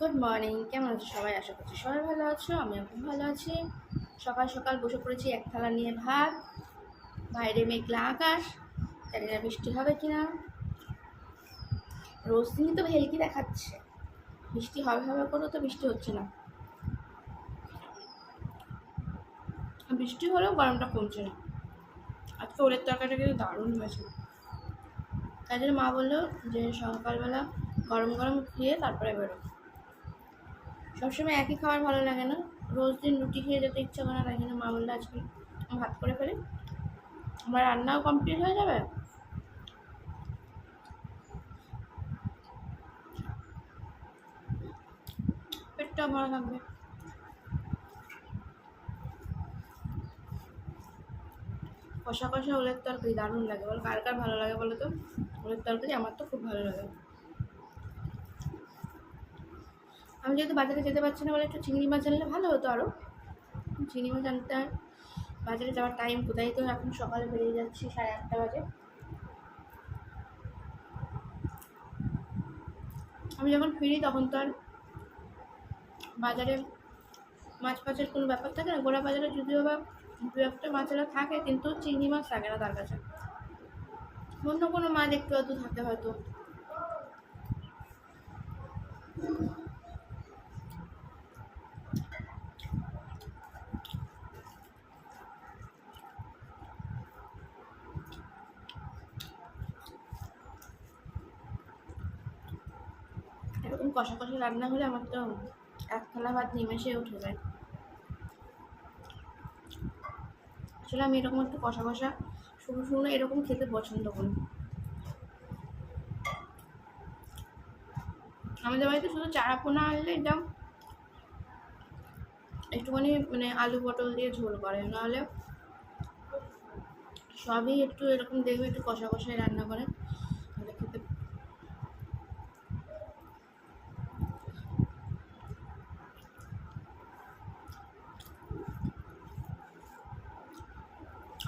Good morning কেমন আছো সবাই? আশা করছি সবাই ভালো আছো আমি এখন ভালো আছি। সকাল সকাল বসে পড়েছি এক থালা নিয়ে ভাত, বাইরে মেঘলা আকাশ, জানি না বৃষ্টি হবে কি না রোজ দিনই তো ভেলকি দেখাচ্ছে। বৃষ্টি হবে হবে করেও তো বৃষ্টি হচ্ছে না। বৃষ্টি হলেও গরমটা কমছে না। আজকে ওলের তরকারিটা কিন্তু দারুণ হয়েছে। তাই জন্য মা বলল যে সকালবেলা গরম গরম খেয়ে তারপরে বেরো সবসময় একই খাবার ভালো লাগে না। রোজ দিন রুটি খেয়ে যেতে ইচ্ছা করে না, তাই জন্য মা বলল আজকে ভাত করে ফেলি। আমার রান্নাও কমপ্লিট হয়ে যাবে। পেটটাও ভালো থাকবে। কষা কষা ওলের তরকারি দারুণ লাগে। বলো, কার কার ভালো লাগে বলো তো? ওলের তরকারি আমার তো খুব ভালো লাগে। আমি যেহেতু বাজারে যেতে পারছি না বলে একটু চিংড়ি মাছ আনলে ভালো হতো আরও চিংড়ি মাছ আনতে বাজারে যাওয়ার টাইম কোথায় তো এখন সকালে বেরিয়ে যাচ্ছি সাড়ে আটটা বাজে। আমি যখন ফিরি তখন তো আর বাজারে মাছ ফাছের কোনো ব্যাপার থাকে না। গোড়া বাজারে যদিও বা দু একটা মাছেরা থাকে, কিন্তু চিংড়ি মাছ থাকে না তার কাছে। অন্য কোনো মাছ একটু আধটু থাকে হয়তো এরকম কষা কষা রান্না হলে আমার তো এক থালা ভাত নিমেষে উঠে যায়। আসলে আমি এরকম একটু কষা কষা শুকনো শুকনো এরকম খেতে পছন্দ করি। আমাদের বাড়িতে শুধু চারা পোনা আনলে এটা একটুখানি মানে আলু পটল দিয়ে ঝোল করে, নাহলে সবই একটু এরকম দেখবে একটু কষা কষায় রান্না করে তাহলে খেতে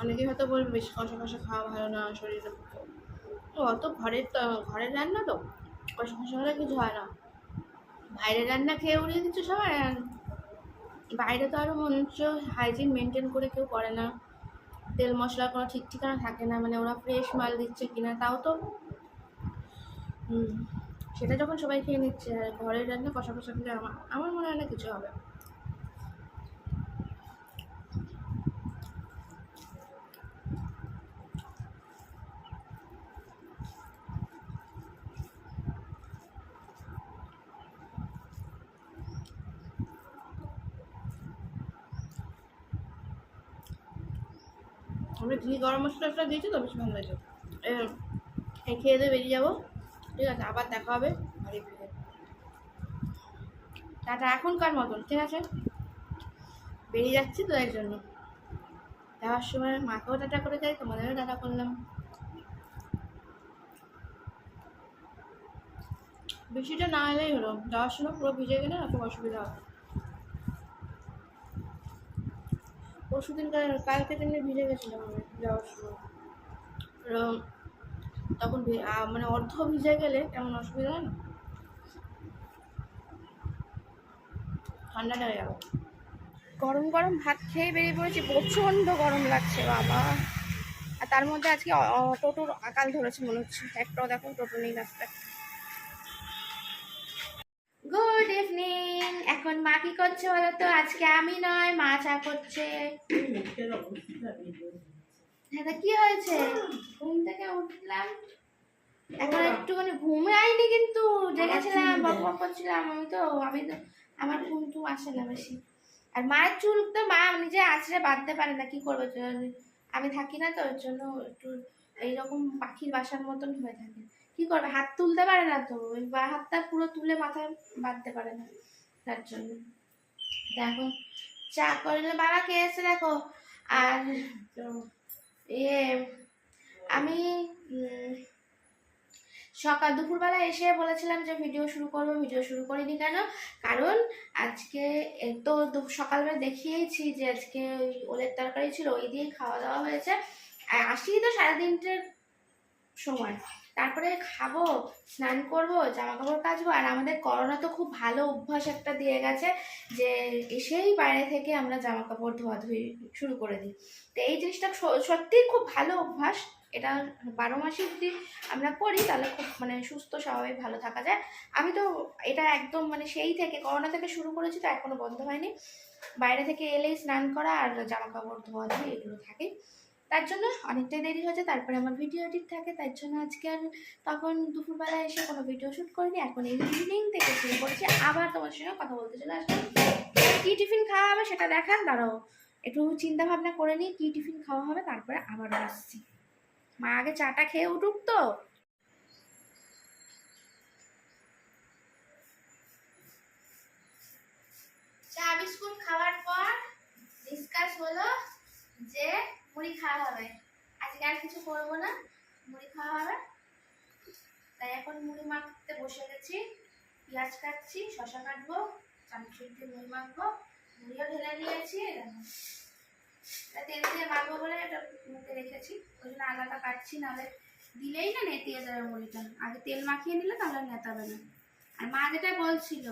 অনেকে হয়তো বলবে বেশি কষা কষা খাওয়া ভালো না শরীরের তো অত ঘরের ঘরের রান্না তো কষা কষা হলে কিছু হয় না। বাইরের রান্না খেয়ে উড়িয়ে দিচ্ছে সবাই বাইরে তো আরও মনে হচ্ছে হাইজিন মেনটেন করে কেউ করে না। তেল মশলা কোনো ঠিক ঠিকানা থাকে না মানে ওরা ফ্রেশ মাল দিচ্ছে কিনা তাও তো। সেটা যখন সবাই খেয়ে নিচ্ছে ঘরের রান্না কষা কষা খেলে আমার আমার মনে হয় না কিছু হবে। আমরা ঘি গরম মশলাটা দিয়েছি তো, বেশ ভালো লাগছে খেয়ে দিয়ে বেরিয়ে যাব। ঠিক আছে, আবার দেখা হবে। বাড়ি ফিরে। টাটা, এখনকার মতন, ঠিক আছে? বেরিয়ে যাচ্ছি তো এর জন্য। যাওয়ার সময় মাকেও টাটা করে যাই, তোমাদেরও টাটা করলাম। বৃষ্টিটা না এলেই হলো, যাওয়ার সময় পুরো ভিজে গেলে খুব অসুবিধা হবে। পরশু দিন কালকে তেমনি ভিজে গেছিলাম আমি যাওয়ার সময়। তখন মানে অর্ধ ভিজে গেলে কেমন অসুবিধা হয় না? ঠান্ডাটা হয়ে যাবে। গরম গরম ভাত খেয়ে বেরিয়ে পড়েছি, প্রচণ্ড গরম লাগছে, বাবা। আর তার মধ্যে আজকে টোটোর আকাল ধরেছে মনে হচ্ছে। একটাও দেখো, টোটো নেই রাস্তায়। গুড ইভিনিং এখন মা কি করছে বলো তো? আজকে আমি নয় মা চা করছে। হ্যাঁ কি হয়েছে? ঘুম থেকে উঠলাম। এখন একটুখানি ঘুমে আইনি কিন্তু জেগেছিলাম বক বক করছিলাম। আমি তো আমি তো আমার ঘুম টুম আসে না বেশি। আর মায়ের চুল তো মা নিজে আছড়ে বাঁধতে পারে না কি করবে আমি থাকি না তো ওর জন্য একটু এইরকম পাখির বাসার মতন হয়ে থাকে। কি করবে? হাত তুলতে পারে না তো। ওই বা হাতটা পুরো তুলে মাথায় বাঁধতে পারে না তার জন্য। দেখো, চা করলে বাবা এসে দেখো। আর ইয়ে আমি সকাল দুপুরবেলা এসে বলেছিলাম যে ভিডিও শুরু করব ভিডিও শুরু করিনি কেন? কারণ আজকে তো সকালবেলা দেখিয়েছি যে আজকে ওই ওলের তরকারি ছিল, ওই দিয়েই খাওয়া দাওয়া হয়েছে। আসি তো সাড়ে তিনটের সময়। তারপরে খাব, স্নান করব জামা কাপড় কাচবো, আর আমাদের করোনা তো খুব ভালো অভ্যাস একটা দিয়ে গেছে যে এসেই বাইরে থেকে আমরা জামা কাপড় ধোয়াধুয়ি শুরু করে দিই। তো এই জিনিসটা সত্যিই খুব ভালো অভ্যাস। এটা বারো মাসে যদি আমরা করি, তাহলে খুব মানে সুস্থ, স্বাভাবিক, ভালো থাকা যায়। আমি তো এটা একদম মানে সেই থেকে, করোনা থেকে শুরু করেছি তো এখনও বন্ধ হয়নি। বাইরে থেকে এলেই স্নান করা আর জামা কাপড় ধোয়া ধুই এগুলো থাকে তার জন্য অনেকটাই দেরি হয়েছে তারপরে আমার ভিডিও এডিট থাকে, তার জন্য আজকে আর তখন দুপুরবেলা এসে কোনো ভিডিও শ্যুট করিনি, এখন এই ইভিনিং থেকে শুরু করেছি, আবার তোমার সঙ্গে কথা বলতে চলে আসলাম। কী টিফিন খাওয়া হবে সেটা দেখান দাঁড়াও, একটু চিন্তা ভাবনা করে নিই, কী টিফিন খাওয়া হবে, তারপরে আবারও আসছি। মা আগে চাটা খেয়ে উঠুক তো। চা, বিস্কুট খাওয়ার পর ডিসকাস হলো যে মুড়ি খাওয়া হবে। আজকে আর কিছু করব না, মুড়ি খাওয়া হবে। তাই এখন মুড়ি মাখতে বসে গেছি, পেঁয়াজ কাটছি শশা কাটবো, চামচ দিয়ে মুড়ি মাখবো, মুড়িও ঢেলে নিয়েছি। তেল দিয়ে মাখবো বলে এটা মুখে রেখেছি, ওই জন্য আলাদা কাটছি, নাহলে দিলেই না নেতিয়ে যাবে মুড়িটা। আগে তেল মাখিয়ে নিলে তাহলে নেতাবে না। আর মা যেটা বলছিল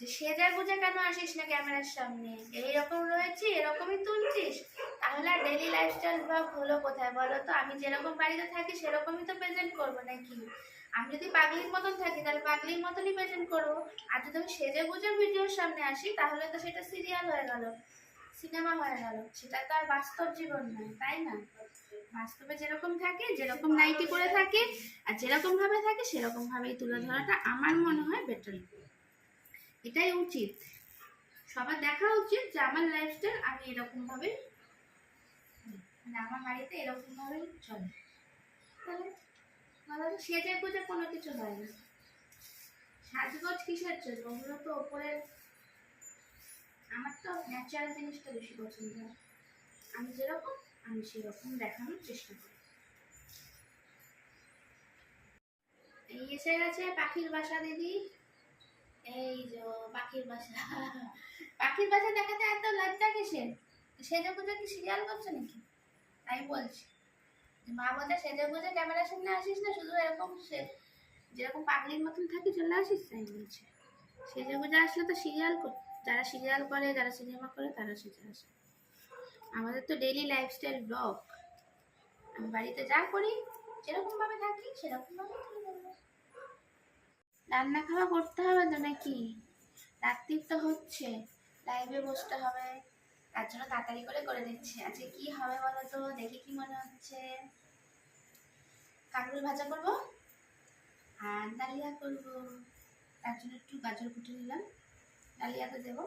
যে সেজে গুজে কেন আসিস না ক্যামেরার সামনে? এইরকম রয়েছি, এরকমই তুলছিস? তাহলে আর ডেলি লাইফস্টাইল ব্লগ হলো কোথায় বলো তো? আমি যেরকম বাড়িতে থাকি সেরকমই তো প্রেজেন্ট করব নাকি? আমি যদি পাগলির মতন থাকি, তাহলে পাগলির মতনই প্রেজেন্ট করব। আর যদি আমি সেজে গুজে ভিডিওর সামনে আসি, তাহলে তো সেটা সিরিয়াল হয়ে গেল সিনেমা হয়ে গেল। সেটা তো আর বাস্তব জীবন নয়, তাই না? বাস্তবে যেরকম থাকে, যেরকম নাইটি করে থাকে, আর যেরকম ভাবে থাকে সেরকম ভাবেই তুলে ধরাটা আমার মনে হয় বেটার এটাই উচিত। সবার দেখা উচিত যে আমার লাইফস্টাইল আমি এরকম ভাবে মানে আমার বাড়িতে এরকম ভাবেই চলে। তাহলে সেজে গুজে কোনো কিছু হয় না। সাজগোজ কিসের জন্য? ওগুলো তো ওপরের আমার তো ন্যাচারাল জিনিসটা বেশি পছন্দ। হয় আমি যেরকম, আমি সেরকম দেখানোর চেষ্টা করি। এই এসে গেছে পাখির বাসা, দিদি। এই যে পাখির বাসা। পাখির বাসা দেখাতে এত লজ্জা কিসের? সেজে গুজে কি সিরিয়াল করছে নাকি? তাই বলছি। মা বলছে, সেজে গুজে ক্যামেরার সামনে আসিস না, শুধু এরকম সে যেরকম পাগলির মতন থাকি, চলে আসিস? তাই বলছে। সেজে গুজে আসলে তো সিরিয়াল যারা সিরিয়াল করে, যারা সিনেমা করে, তারা সেজে আসে। আমাদের তো ডেইলি লাইফস্টাইল ব্লগ আমি বাড়িতে যা করি যেরকম ভাবে থাকি সেরকম ভাবে রান্না খাওয়া করতে হবে তো নাকি? রাত্রি তো হচ্ছে লাইভে বসতে হবে। তার জন্য তাড়াতাড়ি করে করে দিচ্ছে। আজকে কি হবে বলো তো? দেখি কি মনে হচ্ছে? কাঁকরোল ভাজা করব আর ডালিয়া করব। তার জন্য একটু গাজর কুটে নিলাম। ডালিয়া তো দেবো।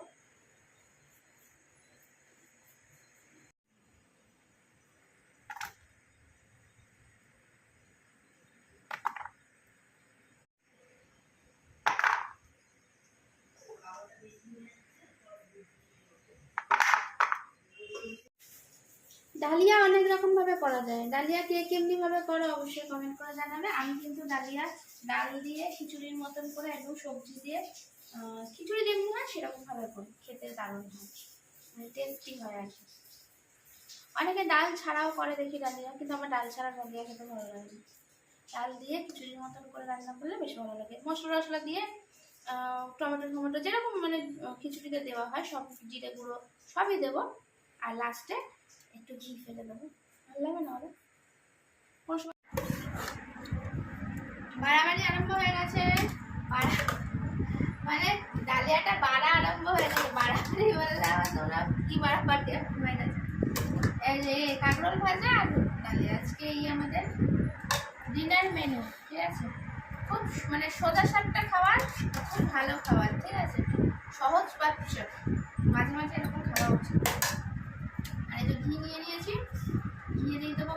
ডালিয়া অনেক রকম ভাবে করা যায়। ডালিয়া কে কেমনি ভাবে করো অবশ্যই কমেন্ট করে জানাবে। আমি কিন্তু ডালিয়া, ডাল দিয়ে, খিচুড়ির মতন করে একদম সবজি দিয়ে খিচুড়ি যেমনি হয় সেরকম ভাবে করি। খেতে দারুণ হয়। মানে টেস্টি হয় আর কি। অনেকে ডাল ছাড়াও করে দেখি ডালিয়া, কিন্তু আমার ডাল ছাড়া ডালিয়া খেতে ভালো লাগে ডাল দিয়ে খিচুড়ির মতন করে রান্না করলে বেশ ভালো লাগে। মশলা টশলা দিয়ে টমেটো টমেটো যেরকম মানে খিচুড়িতে দেওয়া হয়, সব জিরে গুঁড়ো সবই দেবো। আর লাস্টে একটু ঘি ফেলে দেবো। ভালো লাগে না ওরা বাড়াবাড়ি আরম্ভ হয়ে গেছে। মানে ডালিয়াটা বাড়া আরম্ভ হয়ে গেছে। বাড়াবাড়ি বললে তোমরা কি বাড়াবাড়ি হয়ে গেছে? কাঁকরোল ভাজা আর ডালিয়া। আজকে এই আমাদের ডিনার মেনু, ঠিক আছে? খুব মানে সোজা সাপটা খাবার খুব ভালো খাবার, ঠিক আছে? সহজ বাচ্চ। মাঝে মাঝে এরকম খাওয়া উচিত। ঘি নিয়ে নিয়েছি। ঘি দিয়ে দেবো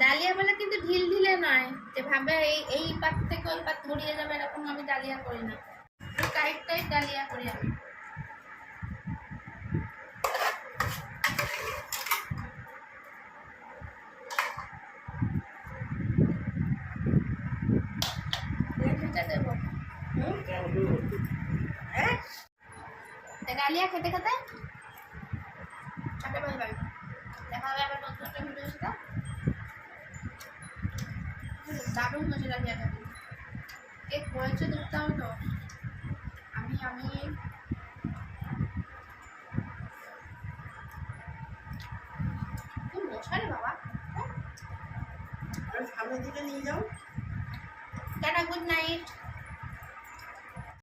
ডালিয়া বলে কিন্তু ঢিল ঢিলে নয়। যে ভাবে এই এই পাত থেকে ওই পাত গড়িয়ে যাবে, এরকম আমি ডালিয়া করি না। টাইট টাইট ডালিয়া করি আমি লেবুটা দেবো ডালিয়া খেতে খেতে চারটে বাজে বাড়ি দেখা হবে আবার নতুন একটা ভিডিওর সাথে। দারুণ হয়েছে ডালিয়া খেতে। কেক হয়েছে দেখতে আমি আমি। খুব রে বাবা। সামনের দিকে নিয়ে যাও। Tata good night